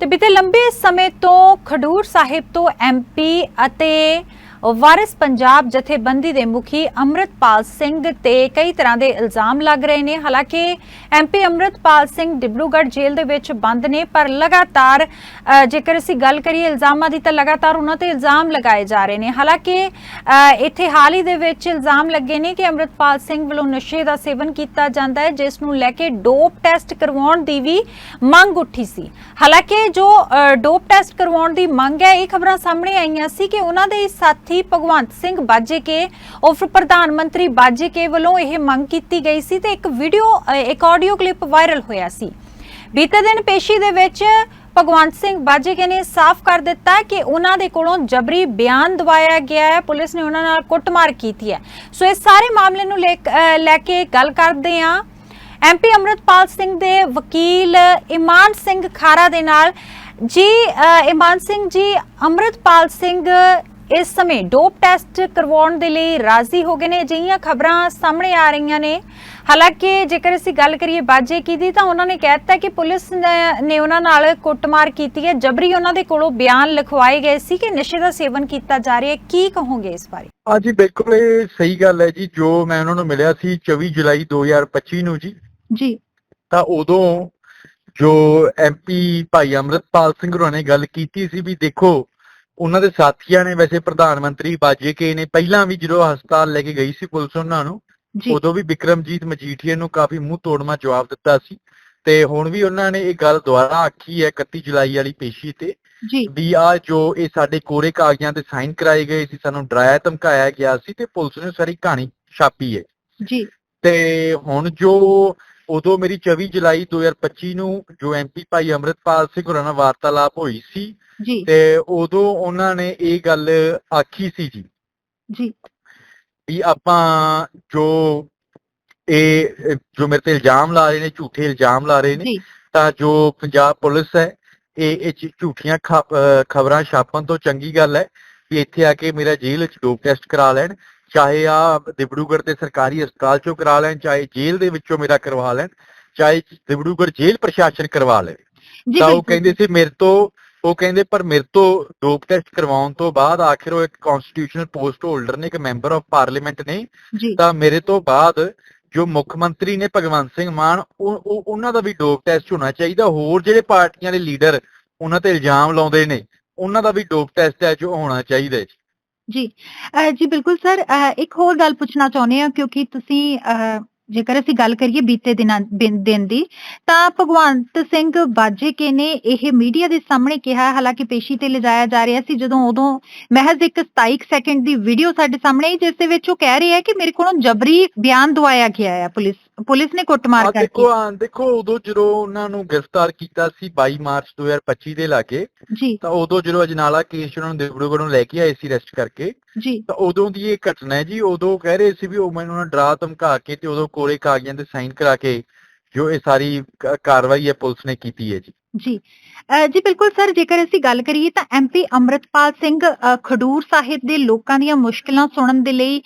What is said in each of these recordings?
ਤੇ ਬੀਤੇ ਲੰਬੇ ਸਮੇਂ ਤੋਂ ਖਡੂਰ ਸਾਹਿਬ ਤੋਂ ਐਮਪੀ ਅਤੇ ਵਾਰਿਸ ਪੰਜਾਬ ਜਥੇਬੰਦੀ ਦੇ ਮੁਖੀ ਅੰਮ੍ਰਿਤਪਾਲ ਸਿੰਘ ਤੇ ਕਈ ਤਰ੍ਹਾਂ ਦੇ ਇਲਜ਼ਾਮ ਲੱਗ ਰਹੇ ਨੇ। ਹਾਲਾਂਕਿ ਐਮਪੀ ਅੰਮ੍ਰਿਤਪਾਲ ਸਿੰਘ ਡਿਬਰੂਗੜ੍ਹ ਜੇਲ੍ਹ ਦੇ ਵਿੱਚ ਬੰਦ ਨੇ, ਪਰ ਲਗਾਤਾਰ ਜੇਕਰ ਅਸੀਂ ਗੱਲ ਕਰੀਏ ਇਲਜ਼ਾਮਾਂ ਦੀ ਤਾਂ ਲਗਾਤਾਰ ਉਹਨਾਂ ਤੇ ਇਲਜ਼ਾਮ ਲਗਾਏ ਜਾ ਰਹੇ ਨੇ। ਹਾਲਾਂਕਿ ਇੱਥੇ ਹਾਲ ਹੀ ਦੇ ਵਿੱਚ ਇਲਜ਼ਾਮ ਲੱਗੇ ਨੇ ਕਿ ਅੰਮ੍ਰਿਤਪਾਲ ਸਿੰਘ ਵੱਲੋਂ ਨਸ਼ੇ ਦਾ ਸੇਵਨ ਕੀਤਾ ਜਾਂਦਾ ਹੈ, ਜਿਸ ਨੂੰ ਲੈ ਕੇ ਡੋਪ ਟੈਸਟ ਕਰਵਾਉਣ ਦੀ ਵੀ ਮੰਗ ਉੱਠੀ ਸੀ। ਹਾਲਾਂਕਿ ਜੋ ਡੋਪ ਟੈਸਟ ਕਰਵਾਉਣ ਦੀ ਮੰਗ ਹੈ, ਇਹ ਖਬਰਾਂ ਸਾਹਮਣੇ ਆਈਆਂ ਸੀ ਕਿ ਉਹਨਾਂ ਦੇ ਸਾਥੀ ਭਗਵੰਤ ਸਿੰਘ ਬਾਜੇਕੇ ਉਪ ਪ੍ਰਧਾਨ ਮੰਤਰੀ ਬਾਜੇਕੇ ਵੱਲੋਂ ਇਹ ਮੰਗ ਕੀਤੀ ਗਈ ਸੀ ਤੇ ਇੱਕ ਵੀਡੀਓ ਇੱਕ ਆਡੀਓ ਕਲਿੱਪ ਵਾਇਰਲ ਹੋਇਆ ਸੀ। ਬੀਤੇ ਦਿਨ ਪੇਸ਼ੀ ਦੇ ਵਿੱਚ ਭਗਵੰਤ ਸਿੰਘ ਬਾਜੇਕੇ ਨੇ ਸਾਫ਼ ਕਰ ਦਿੱਤਾ ਕਿ ਉਹਨਾਂ ਦੇ ਕੋਲੋਂ ਜਬਰੀ ਬਿਆਨ ਦਵਾਇਆ ਗਿਆ ਹੈ। ਪੁਲਿਸ ਨੇ ਉਹਨਾਂ ਨਾਲ ਕੁੱਟਮਾਰ ਕੀਤੀ ਹੈ। ਸੋ ਇਸ ਸਾਰੇ ਮਾਮਲੇ ਨੂੰ ਲੈ ਲੈ ਕੇ ਗੱਲ ਕਰਦੇ ਹਾਂ। ਐਮਪੀ ਅੰਮ੍ਰਿਤਪਾਲ ਸਿੰਘ ਦੇ ਵਕੀਲ ਇਮਾਨ ਸਿੰਘ ਖਾਰਾ ਦੇ ਨਾਲ। ਜੀ ਇਮਾਨ ਸਿੰਘ ਜੀ, ਅੰਮ੍ਰਿਤਪਾਲ ਸਿੰਘ ਇਸ ਸਮੇਂ ਡੋਪ ਟੈਸਟ ਕਰਵਾਉਣ ਦੇ ਲਈ ਰਾਜ਼ੀ ਹੋ ਗਏ ਨੇ ਅਜਿਹੀਆਂ ਖਬਰਾਂ ਸਾਹਮਣੇ ਆ ਰਹੀਆਂ ਨੇ। ਹਾਲਾਂਕਿ ਜੇਕਰ ਅਸੀਂ ਗੱਲ ਕਰੀਏ ਬਾਜੇ ਕੀ ਦੀ ਤਾਂ ਉਹਨਾਂ ਨੇ ਕਹਿ ਦਿੱਤਾ ਕਿ ਪੁਲਿਸ ਨੇ ਉਹਨਾਂ ਨਾਲ ਕੁੱਟਮਾਰ ਕੀਤੀ ਹੈ। ਜਬਰੀ ਉਹਨਾਂ ਦੇ ਕੋਲੋਂ ਬਿਆਨ ਲਿਖਵਾਏ ਗਏ ਸੀ ਕਿ ਨਸ਼ੇ ਦਾ ਸੇਵਨ ਕੀਤਾ ਜਾ ਰਿਹਾ ਹੈ। ਕੀ ਕਹੋਗੇ ਇਸ ਬਾਰੇ? ਹਾਂਜੀ ਬਿਲਕੁਲ ਇਹ ਸਹੀ ਗੱਲ ਹੈ ਜੀ ਜੋ ਮੈਂ ਉਹਨਾਂ ਨੂੰ ਮਿਲਿਆ ਸੀ 24 ਜੁਲਾਈ 2025 ਨੂੰ ਜੀ। ਜੀ। ਤਾਂ ਉਦੋਂ ਜੋ ਐਮਪੀ ਭਾਈ ਅਮਰਤਪਾਲ ਸਿੰਘ ਹੋਰਾਂ ਨੇ ਗੱਲ ਕੀਤੀ ਸੀ ਵੀ ਦੇਖੋ ਉਹਨਾਂ ਦੇ ਸਾਥੀਆਂ ਨੇ ਵੈਸੇ ਪ੍ਰਧਾਨ ਮੰਤਰੀ ਬਾਜੇਕੇ ਨੇ ਪਹਿਲਾਂ ਵੀ ਜਦੋਂ ਹਸਪਤਾਲ ਲੈ ਕੇ ਗਈ ਸੀ ਪੁਲਿਸ ਉਹਨਾਂ ਨੂੰ ਉਦੋਂ ਵੀ ਵਿਕਰਮਜੀਤ ਮਜੀਠੀਆ ਨੂੰ ਕਾਫੀ ਮੂੰਹ ਤੋੜਮਾ ਜਵਾਬ ਦਿੱਤਾ ਸੀ। ਤੇ ਹੁਣ ਵੀ ਉਹਨਾਂ ਨੇ ਇਹ ਗੱਲ ਦੁਬਾਰਾ ਆਖੀ ਹੈ 31 ਜੁਲਾਈ ਵਾਲੀ ਪੇਸ਼ੀ ਤੇ ਵੀ ਆ ਜੋ ਇਹ ਸਾਡੇ ਕੋਰੇ ਕਾਗਜ਼ਾਂ ਤੇ ਸਾਈਨ ਕਰਾਏ ਗਏ ਸੀ ਸਾਨੂੰ ਡਰਾਇਆ ਧਮਕਾਇਆ ਗਿਆ ਸੀ ਤੇ ਪੁਲਿਸ ਨੇ ਸਾਰੀ ਕਹਾਣੀ ਛਾਪੀ ਹੈ। ਜੀ। ਤੇ ਹੁਣ ਜੋ ਉਦੋਂ ਮੇਰੀ 24 ਜੁਲਾਈ 2025 ਨੂੰ ਜੋ ਐਮਪੀ ਭਾਈ ਅਮਰਿਤਪਾਲ ਸਿੰਘ ਹੋਰਾਂ ਨਾਲ ਵਾਰਤਾਲਾਪ ਹੋਈ ਸੀ ਜੀ। ਤੇ ਉਦੋਂ ਉਹਨਾਂ ਨੇ ਇਹ ਗੱਲ ਆਖੀ ਸੀ ਜੀ। ਜੀ। ਵੀ ਆਪਾਂ ਜੋ ਇਹ ਜੋ ਮੇਰੇ ਤੇ ਇਲਜ਼ਾਮ ਲਾ ਰਹੇ ਨੇ ਝੂਠੇ ਇਲਜ਼ਾਮ ਲਾ ਰਹੇ ਨੇ ਤਾਂ ਜੋ ਪੰਜਾਬ ਪੁਲਿਸ ਹੈ ਇਹ ਇਹ ਝੂਠੀਆਂ ਖਬਰਾਂ ਛਾਪਣ ਤੋਂ ਚੰਗੀ ਗੱਲ ਹੈ ਵੀ ਇੱਥੇ ਆ ਕੇ ਮੇਰਾ ਜੇਲ੍ਹ ਵਿੱਚ ਡੋਪ ਟੈਸਟ ਕਰਾ ਲੈਣ ਚਾਹੇ ਆ ਦਿਬੜੂਗੜ੍ਹ ਦੇ ਸਰਕਾਰੀ ਹਸਪਤਾਲ ਚੋਂ ਕਰਾ ਲੈਣ ਚਾਹੇ ਜੇਲ੍ਹ ਦੇ ਵਿੱਚੋਂ ਮੇਰਾ ਕਰਵਾ ਲੈਣ ਚਾਹੇ ਦਿਬੜੂਗੜ੍ਹ ਜੇਲ੍ਹ ਪ੍ਰਸ਼ਾਸਨ ਕਰਵਾ ਲੈ। ਜੀ ਤਾਂ ਉਹ। ਕਹਿੰਦੇ ਸੀ ਮੇਰੇ ਤੋਂ ਉਹ ਕਹਿੰਦੇ ਪਰ ਮੇਰੇ ਤੋਂ ਡੋਪ ਟੈਸਟ ਕਰਵਾਉਣ ਤੋਂ ਬਾਅਦ ਆਖਿਰ ਉਹ ਇੱਕ ਕਨਸਟੀਟਿਊਸ਼ਨਲ ਪੋਸਟ ਹੋਲਡਰ ਨੇ ਇੱਕ ਮੈਂਬਰ ਆਫ ਪਾਰਲੀਮੈਂਟ ਨੇ ਤਾਂ ਮੇਰੇ ਤੋਂ ਬਾਅਦ ਜੋ ਮੁੱਖ ਮੰਤਰੀ ਨੇ ਭਗਵੰਤ ਸਿੰਘ ਮਾਨ ਉਹ ਉਹ- ਉਹਨਾਂ ਦਾ ਵੀ ਡੋਪ ਟੈਸਟ ਹੋਣਾ ਚਾਹੀਦਾ। ਹੋਰ ਜਿਹੜੇ ਪਾਰਟੀਆਂ ਦੇ ਲੀਡਰ ਉਹਨਾਂ ਤੇ ਇਲਜ਼ਾਮ ਲਾਉਂਦੇ ਨੇ ਉਹਨਾਂ ਦਾ ਵੀ ਡੋਪ ਟੈਸਟ ਹੈ ਜੋ ਹੋਣਾ ਚਾਹੀਦਾ ਜੀ। ਅਹ ਜੀ ਬਿਲਕੁਲ ਸਰ। ਅਹ ਇੱਕ ਹੋਰ ਗੱਲ ਪੁੱਛਣਾ ਚਾਹੁੰਦੇ ਹਾਂ ਕਿਉਂਕਿ ਤੁਸੀਂ ਅਹ, ਜੇਕਰ ਅਸੀਂ ਗੱਲ ਕਰੀਏ ਬੀਤੇ ਦਿਨਾਂ ਬਿਨ- ਦਿਨ ਦੀ ਤਾਂ ਭਗਵੰਤ ਸਿੰਘ ਬਾਜੇਕੇ ਨੇ ਇਹ ਮੀਡੀਆ ਦੇ ਸਾਹਮਣੇ ਕਿਹਾ ਹਾਲਾਂਕਿ ਪੇਸ਼ੀ ਤੇ ਲਿਜਾਇਆ ਜਾ ਰਿਹਾ ਸੀ ਜਦੋਂ ਉਦੋਂ ਮਹਿਜ਼ ਇੱਕ 27 ਕੁ ਸੈਕਿੰਡ ਦੀ ਵੀਡੀਓ ਸਾਡੇ ਸਾਹਮਣੇ ਆਈ ਜਿਸ ਦੇ ਵਿੱਚ ਉਹ ਕਹਿ ਰਹੇ ਹੈ ਕਿ ਮੇਰੇ ਕੋਲੋਂ ਜਬਰੀ ਬਿਆਨ ਦਵਾਇਆ ਗਿਆ ਹੈ ਪੁਲਿਸ ਪੁਲਿਸ ਨੇ ਕੁੱਟਮਾਰ ਆ ਕਰਕੇ। ਦੇਖੋ ਆ ਦੇਖੋ ਉਦੋਂ ਜਦੋਂ ਉਹਨਾਂ ਨੂੰ ਗ੍ਰਿਫਤਾਰ ਕੀਤਾ ਸੀ 22 ਮਾਰਚ 2025 ਦੇ ਲਾਗੇ ਜੀ। ਤਾਂ ਉਦੋਂ ਜਦੋਂ ਅਜਨਾਲਾ ਕੇਸ ਉਹਨਾਂ ਨੂੰ ਦਿਬੜੂਗੜ੍ਹ ਨੂੰ ਲੈ ਕੇ ਆਏ ਸੀ ਅਰੈਸਟ ਕਰਕੇ ਜੀ। ਤਾਂ ਉਦੋਂ ਦੀ ਇਹ ਘਟਨਾ ਹੈ ਜੀ ਉਦੋਂ ਕਹਿ ਰਹੇ ਸੀ ਵੀ ਉਹ ਮੈਨੂੰ ਉਹਨਾਂ ਡਰਾ ਧਮਕਾ ਕੇ ਤੇ ਉਦੋਂ ਕੋਰੇ ਕਾਗਜ਼ਾਂ ਤੇ ਸਾਈਨ ਕਰਾ ਕੇ ਜੋ ਇਹ ਸਾਰੀ ਕ- ਕਾਰਵਾਈ ਹੈ ਪੁਲਿਸ ਨੇ ਕੀਤੀ ਹੈ ਜੀ। ਜੀ। ਜੀ ਬਿਲਕੁਲ ਸਰ ਜੇਕਰ ਅਸੀਂ ਗੱਲ ਕਰੀਏ ਤਾਂ ਐਮਪੀ ਅੰਮ੍ਰਿਤਪਾਲ ਸਿੰਘ ਖਡੂਰ ਸਾਹਿਬ ਦੇ ਲੋਕਾਂ ਦੀਆਂ ਮੁਸ਼ਕਲਾਂ ਸੁਣਨ ਦੇ ਲਈ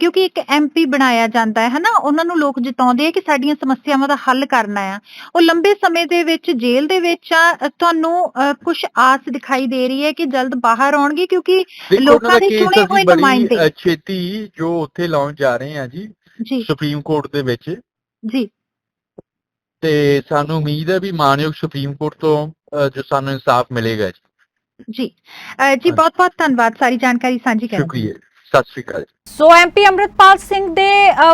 ਕਿਉਂਕਿ ਇੱਕ ਐਮਪੀ ਬਣਾਇਆ ਜਾਂਦਾ ਹੈ ਹਨਾ ਉਹਨਾਂ ਨੂੰ ਲੋਕ ਜਿਤਾਉਂਦੇ ਆ ਕਿ ਸਾਡੀਆਂ ਸਮੱਸਿਆਵਾਂ ਦਾ ਹੱਲ ਕਰਨਾ ਆ। ਉਹ ਲੰਬੇ ਸਮੇਂ ਦੇ ਵਿੱਚ ਜੇਲ੍ਹ ਦੇ ਵਿੱਚ ਆ ਤੁਹਾਨੂੰ ਕੁਝ ਆਸ ਦਿਖਾਈ ਦੇ ਰਹੀ ਹੈ ਕਿ ਜਲਦ ਬਾਹਰ ਆਉਣਗੇ ਕਿਉਂਕਿ ਲੋਕਾਂ ਉਹਨਾਂ ਦਾ ਚੁਣੇ ਹੋਏ ਅਸੀਂ ਬੜੀ ਨੁਮਾਇੰਦੇ। ਅ, ਛੇਤੀ ਜੋ ਉੱਥੇ ਲਾਉਣ ਜਾ ਰਹੇ ਹਾਂ ਜੀ ਜੀ। ਸੁਪਰੀਮ ਕੋਰਟ ਦੇ ਵਿੱਚ। ਜੀ। ਤੇ ਸਾਨੂੰ ਉਮੀਦ ਹੈ ਵੀ ਮਾਨਯੋਗ ਸੁਪਰੀਮ ਕੋਰਟ ਤੋਂ ਜੋ ਸਾਨੂੰ ਇਨਸਾਫ ਮਿਲੇਗਾ ਜੀ। ਜੀ। ਬਹੁਤ ਬਹੁਤ ਧੰਨਵਾਦ। ਸਾਰੀ ਜਾਣਕਾਰੀ ਸਾਂਝੀ ਕਰਨ ਲਈ। ਸ਼ੁਕਰੀਆ ਸਤਿ ਸ਼੍ਰੀ ਅਕਾਲ ਸੋ ਐਮਪੀ ਅੰਮ੍ਰਿਤਪਾਲ ਸਿੰਘ ਦੇ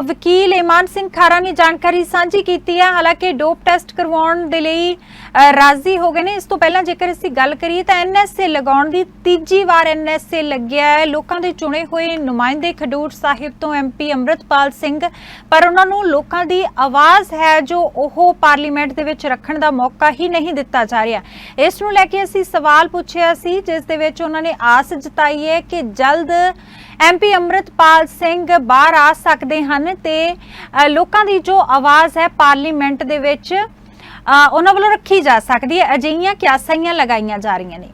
ਵਕੀਲ ਇਮਾਨ ਸਿੰਘ ਖਾਰਾ ਨੇ ਜਾਣਕਾਰੀ ਸਾਂਝੀ ਕੀਤੀ ਹੈ। ਹਾਲਾਂਕਿ ਡੋਪ ਟੈਸਟ ਕਰਵਾਉਣ ਦੇ ਲਈ ਰਾਜ਼ੀ ਹੋ ਗਏ ਨੇ। ਇਸ ਤੋਂ ਪਹਿਲਾਂ ਜੇਕਰ ਅਸੀਂ ਗੱਲ ਕਰੀਏ ਤਾਂ ਐਨਐਸਏ ਲਗਾਉਣ ਦੀ ਤੀਜੀ ਵਾਰ ਐਨਐਸਏ ਲੱਗਿਆ ਹੈ। ਲੋਕਾਂ ਦੇ ਚੁਣੇ ਹੋਏ ਨੁਮਾਇੰਦੇ ਖਡੂਰ ਸਾਹਿਬ ਤੋਂ ਐਮਪੀ ਅੰਮ੍ਰਿਤਪਾਲ ਸਿੰਘ, ਪਰ ਉਹਨਾਂ ਨੂੰ ਲੋਕਾਂ ਦੀ ਆਵਾਜ਼ ਹੈ ਜੋ ਉਹ ਪਾਰਲੀਮੈਂਟ ਦੇ ਵਿੱਚ ਰੱਖਣ ਦਾ ਮੌਕਾ ਹੀ ਨਹੀਂ ਦਿੱਤਾ ਜਾ ਰਿਹਾ। ਇਸ ਨੂੰ ਲੈ ਕੇ ਅਸੀਂ ਸਵਾਲ ਪੁੱਛਿਆ ਸੀ, ਜਿਸ ਦੇ ਵਿੱਚ ਉਹਨਾਂ ਨੇ ਆਸ ਜਤਾਈ ਹੈ ਕਿ ਜਲਦ ਐਮਪੀ ਅੰਮ੍ਰਿਤਪਾਲ ਸਿੰਘ ਬਾਹਰ ਆ ਸਕਦੇ ਹਨ ਤੇ ਲੋਕਾਂ ਦੀ ਜੋ ਆਵਾਜ਼ ਹੈ ਪਾਰਲੀਮੈਂਟ ਦੇ ਵਿੱਚ ਉਹਨਾਂ ਵੱਲੋਂ ਰੱਖੀ ਜਾ ਸਕਦੀ ਹੈ। ਅਜਿਹੀਆਂ ਕਿਆਸਾਂ ਲਗਾਈਆਂ ਜਾ ਰਹੀਆਂ ਨੇ।